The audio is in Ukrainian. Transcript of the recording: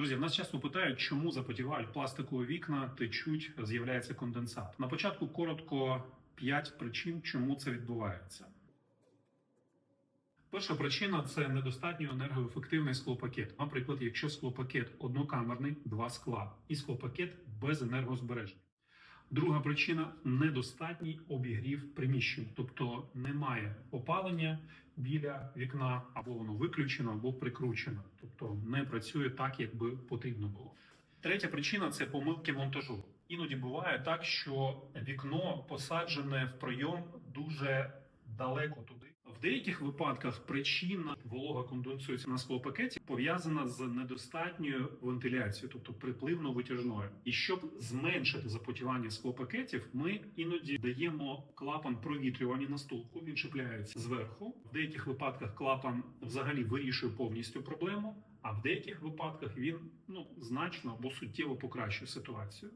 Друзі, в нас часто питають, чому запотівають пластикові вікна, течуть, з'являється конденсат. На початку коротко 5 причин, чому це відбувається. Перша причина це недостатньо енергоефективний склопакет. Наприклад, якщо склопакет однокамерний, два скла, і склопакет без енергозбереження. Друга причина недостатній обігрів приміщень, тобто немає опалення біля вікна, або воно виключено, або прикручено, тобто не працює так, як би потрібно було. Третя причина це помилки монтажу. Іноді буває так, що вікно посаджене в прийом дуже далеко туди. В деяких випадках причина волога конденсується на склопакеті пов'язана з недостатньою вентиляцією, тобто припливно-витяжною. І щоб зменшити запотівання склопакетів, ми іноді даємо клапан провітрювання на стулку. Він чіпляється зверху. В деяких випадках клапан взагалі вирішує повністю проблему. А в деяких випадках він ну значно або суттєво покращує ситуацію.